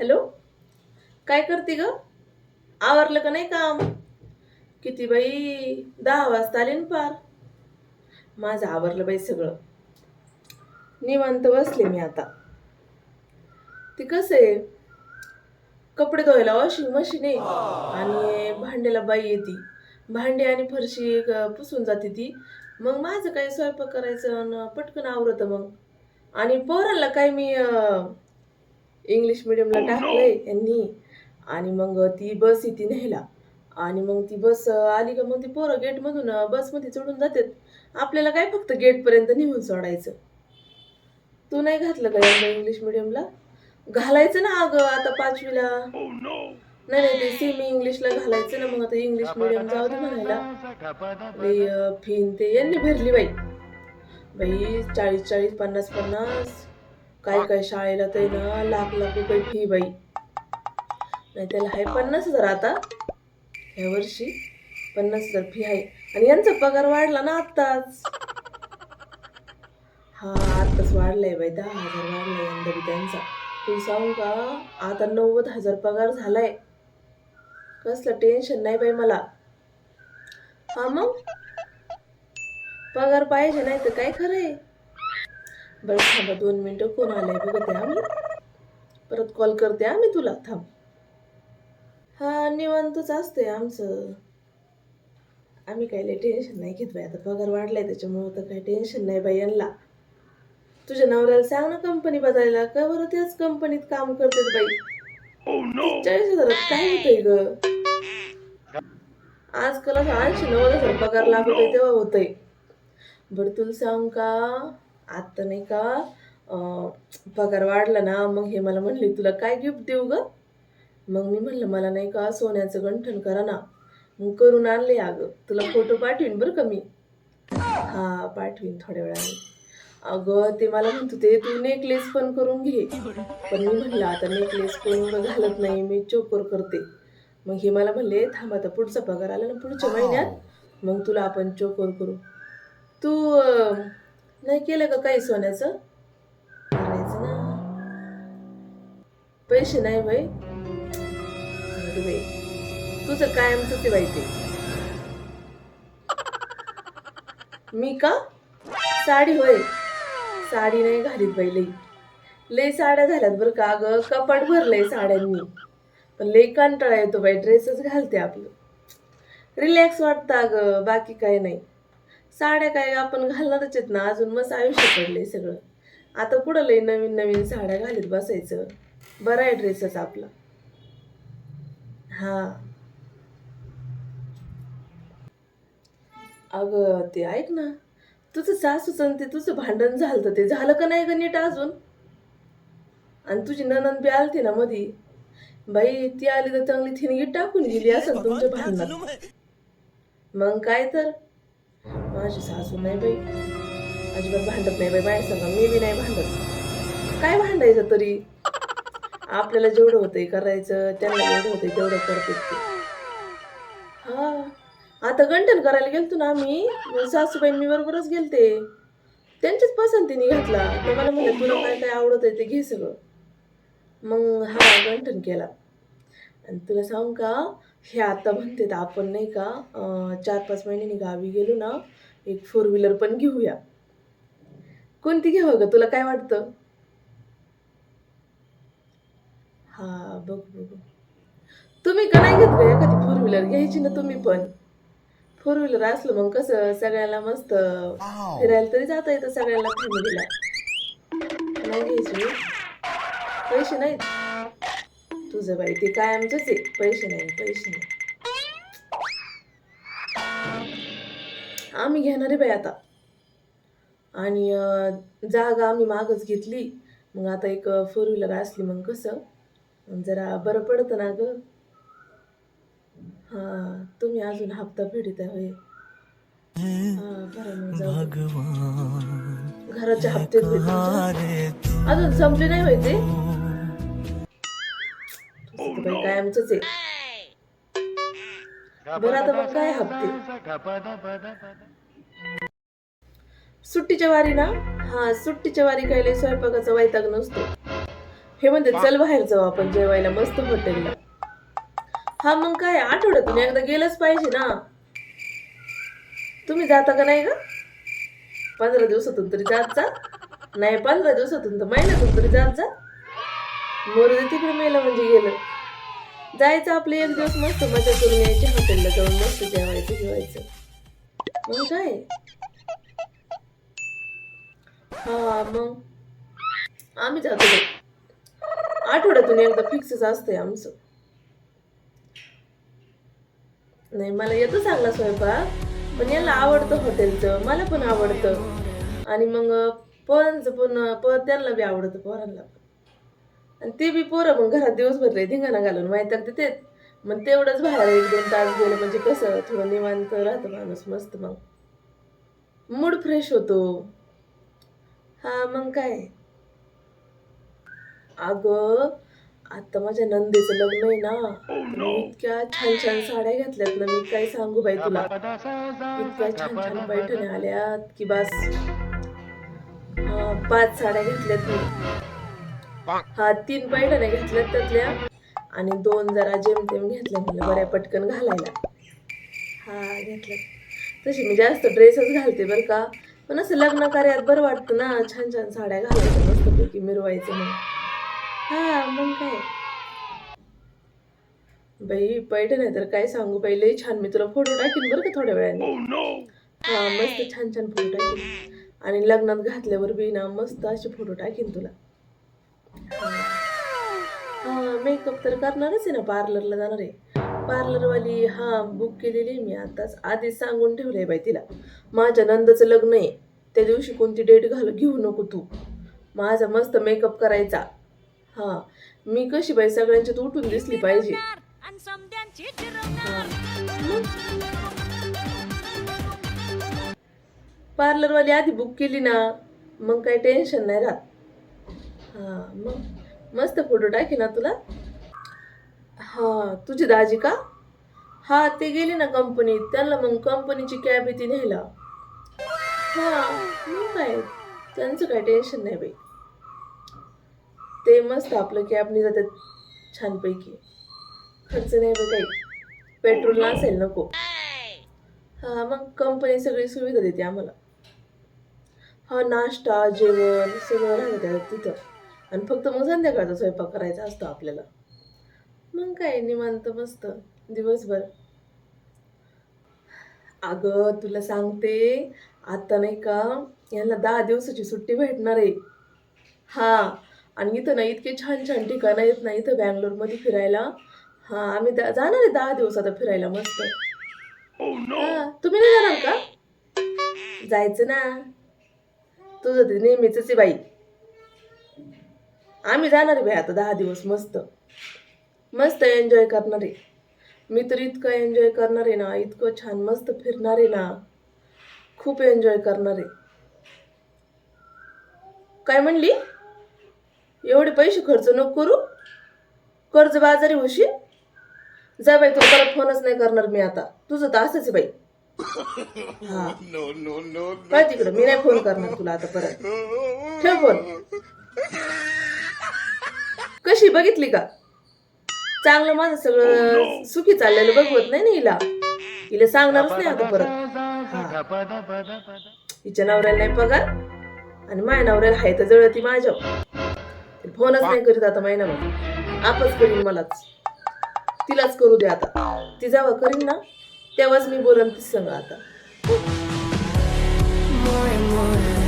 Hello? काय करते ग? आवरलं का नाही काम? किती बाई दहा वाजता आले ना पार. माझं आवरलं बाई सगळं. निवांत बसले मी आता. ते कसं आहे? कपडे धुवायला वॉशिंग मशीन आहे. आणि भांड्याला बाई येते भांडी आणि फरशी पुसून जाते ती. मग माझं काय स्वयंपाक करायचं आणि पटकन आवरतं मग. आणि पोराला काय मी इंग्लिश मिडियमला टाकलंय यांनी आणि मग ती बस येते न्यायला. आणि मग ती बस आली का मग ती पोरं गेटमधून बसमध्ये चढून जातात. आपल्याला काय फक्त गेटपर्यंत नेऊन सोडायचं? तू नाही घातलं का यांना इंग्लिश मिडियमला घालायचं ना अगं आता पाचवीला. नाही नाही ते सेमी इंग्लिशला घालायचं ना मग आता इंग्लिश मिडियम जाऊ दे म्हणायला. फीन ते. यांनी भरली बाई. बाई चाळीस चाळीस पन्नास पन्नास. काही काही शाळेला तर ना लाख लाख रुपये फी बाई. नाही त्याला आहे पन्नास हजार आता ह्या वर्षी पन्नास हजार फी आहे. आणि यांचा पगार वाढला ना आत्ताच. हा आत्ताच वाढलाय बाई दहा हजार वाढलाय यंदा बी त्यांचा. तू सांगू का आता नव्वद हजार पगार झालाय. कसलं टेन्शन नाही बाई मला. हा मग? पगार पाहिजे नाही तर काय खरंय? बरं थांबा दोन मिनिटं कोण आलंय बघते आम्ही. परत कॉल करते आम्ही तुला थांब. हा निवांतच असते आमचं. आम्ही काही लय टेन्शन नाही घेत बाई आता पगार वाढलाय त्याच्यामुळं तर काही टेन्शन नाही बाई यांना. तुझ्या नवऱ्याला सांग ना कंपनी बदलायला का बरं त्याच कंपनीत काम करतात बाई? चाळीस हजारात काय होतंय ग? आजकाल असं ऐंशी नव्वद हजार पगार लागतोय तेव्हा होतंय. बरं तुला सांग का? आत्ता नाही का पगार वाढला ना मग हे मला म्हणले तुला काय गिफ्ट देऊ ग? मग मी म्हणलं मला नाही का सोन्याचं गंठण करा ना. मग करून आणले अगं. तुला फोटो पाठवीन बरं का मी? हा पाठवीन थोड्या वेळाने. अगं ते मला म्हणत होते तू नेकलेस पण करून घे. पण मी म्हणलं आता नेकलेस कोण घालत नाही मी चोकर करते. मग हे मला म्हणले थांब आता पुढचा पगार आला ना पुढच्या महिन्यात. मग तुला आपण चोकर करू. तू नाही केलं का काही सोन्याचं? करायचं ना. पैसे नाही बाई. बाई तुझं कायमच ते बाई ते. मी का? साडी होय. साडी नाही घालीत बाई लई. लई साड्या झाल्यात बरं का अगं कपाट भरलंय साड्यांनी. पण लई कंटाळा येतो बाई ड्रेसच घालते आपलं. रिलॅक्स वाटतं अगं बाकी काही नाही. साड्या काय आपण घालणारच आहेत ना अजून मस्त आयुष्य पडलंय सगळं. आता पुढं लई नवीन नवीन साड्या घालीत बसायचं. बरा आहे ड्रेसच आपला. हा. अगं ते ऐक ना. तुझं सासूचं ते तुझं भांडण झालं ते झालं का नाही ग नीट अजून? आणि तुझी ननंद बी आलती ना मधी. बाई ती आली तर चांगली थिनगी टाकून गेली असं तुमच्या भांडणात. मग काय तर? माझी सासू नाही बाई अजिबात भांडत नाही बाई बाय सांगा मी बी नाही भांडत काय भांडायचं तरी आपल्याला जेवढं होतंय करायचं त्यांना जेवढं होतंय तेवढं करते ते. हा? आता गंठन करायला गेलतो ना आम्ही सासूबाई मी बरोबरच गेलते. त्यांच्याच पसंतीने घातला. तर मला म्हणलं तुला काय काय आवडत आहे ते घे सगळं. मग हा गंठन केला. आणि तुला सांगू का हे आता म्हणते आपण नाही का चार पाच महिन्यांनी गावी गेलो ना एक फोर व्हीलर पण घेऊया. कोणती घ्यावं ग? तुला काय वाटतं? हा बघ बघ तुम्ही का नाही घेत का एखादी फोर व्हीलर घ्यायची ना तुम्ही पण. फोर व्हीलर असलं मग कसं? सगळ्याला मस्त फिरायला तरी जाता येतं सगळ्याला फॅमिलीला नाही घ्यायची? पैसे नाहीत? तुझं बाई ते कायमचंच आहे. पैसे नाही पैसे नाही. आम्ही घेणार बाई आता. आणि जागा आम्ही मागच घेतली. मग आता एक फोर व्हीलर असली मग कसं? जरा बरं पडतं ना ग. हा तुम्ही अजून हप्ता फेडीत आहे. घराचे हप्ते अजून संपले नाही माहिती बाई कायमच आहे. बरं आता मग काय हप्ते? सुट्टीच्या वारी ना? हा सुट्टीच्या वारी खायला स्वयंपाकाचा वैताग नसतो. हे म्हणते चल बाहेर जाऊ आपण जेवायला मस्त हॉटेलला. हा मग काय आठवड्यातून एकदा गेलंच पाहिजे ना? तुम्ही जाता का नाही का पंधरा दिवसातून तरी जात जा. नाही पंधरा दिवसातून तर महिन्यातून तरी जात जा. मोरदे तिकडे मेलं म्हणजे गेलं. जायचं आपले एक दिवस मस्त मजा करून यायची हॉटेलला जाऊन मस्त जेवायचं जेवायचं. मग काय हा मग? आम्ही जातो आठवड्यातून एकदा फिक्सच असतंय आमचं. नाही मला येतो चांगला स्वयंपाक पण याला आवडतं हॉटेलचं मला पण आवडतं. आणि मग पोरांचं पण पोर त्यांना बी आवडतं पोरांना पण. आणि ते बी पोरं मग घरात दिवसभर लय धिंगाणा घालून माहीत तर ते मग तेवढंच बाहेर एक दोन तास गेलं म्हणजे कसं थोडं निवांत राहतं माणूस मस्त मग. मूड फ्रेश होतो. हा मग काय? अगं आता माझ्या नंदेचं लग्न आहे ना. मी इतक्या छान छान साड्या घेतल्यात ना मी काय सांगू बाई तुला. इतक्या छान छान पैठण्या आल्यात की बस. पाच साड्या घेतल्यात मी. हा तीन पैठण्या घेतल्यात त्यातल्या आणि दोन जरा जेमतेम घेतल्या म्हणलं बऱ्या पटकन घालायला. हा घेतल्यात. तशी मी जास्त ड्रेसच घालते बरं का. पण असं लग्न कार्यात बरं वाटतं ना छान छान साड्या घालायच्या मस्तपैकी मिरवायचं मग हा मग काय? बाई पैठण आहे तर काय सांगू लई छान मी तुला फोटो टाकीन बरं का थोड्या वेळाने. हा मस्त छान छान फोटो टाकीन. आणि लग्नात घातल्यावर बी ना मस्त असे फोटो टाकीन तुला. हां मेकअप तर करणारच आहे ना पार्लरला जाणार. आहे पार्लरवाली हा बुक केलेली आहे मी आताच. आधीच सांगून ठेवलंय बाई तिला. माझ्या नंदाचं लग्न आहे. त्या दिवशी कोणती डेट घाल घेऊ नको तू. माझा मस्त मेकअप करायचा. हा मी कशी बाई सगळ्यांच्यात उठून दिसली पाहिजे. पार्लरवाली आधी बुक केली ना मग काही टेन्शन नाही राहत. हां मग मस्त फोटो टाके ना तुला. हा तुझी दाजी का? हा ते गेले ना कंपनीत त्यांना मग कंपनीची कॅब येते न्यायला. हा मग काय? त्यांचं काय टेन्शन नाही बाई. ते मस्त आपलं कॅबने जातात छानपैकी. खर्च नाही बघ काही. पेट्रोल असेल नको. हा मग कंपनी सगळी सुविधा देते आम्हाला. हा नाश्ता जेवण सगळं राहतं तिथं. आणि फक्त मग संध्याकाळचा स्वयंपाक करायचा असतो आपल्याला. मग काय निवांत मस्त दिवसभर. अगं तुला सांगते आता नाही का यांना दहा दिवसाची सुट्टी भेटणार आहे. हा आणि इथं ना इतके छान छान ठिकाणं आहेत ना इथं बँगलोरमध्ये फिरायला. हा आम्ही जाणार आहे दहा दिवस आता फिरायला मस्त. हा तुम्ही नाही जाणार का? जायचं ना. तुझं ते नेहमीच आहे बाई. आम्ही जाणार आहे आता दहा दिवस मस्त. मस्त एन्जॉय करणार आहे. मी तर इतकं एन्जॉय करणार आहे ना इतकं छान मस्त फिरणार आहे ना. खूप एन्जॉय करणार आहे. काय म्हणली? एवढे पैसे खर्च नको करू. कर्ज बाजारी होशील. जा बाई तुला परत फोनच नाही करणार मी आता. तुझं तर असंच आहे बाई. हा. काय तिकडं मी नाही फोन करणार तुला आता परत. ठेव फोन. कशी बघितली का? चांगलं माझं सगळं सुखी चाललेलं बघवत नाही ना हिला. हिला सांगणारच नाही आता परत. हा. हिच्या नवऱ्याला नाही पगार आणि माझ्या नवऱ्याला हाय तर जळती माझ्या फोनच नाही करीत आता महिनाभर आपच करीन मलाच. तिलाच करू दे आता. ती जेव्हा करीन ना तेव्हाच मी बोलन तीच संग आता. More and more.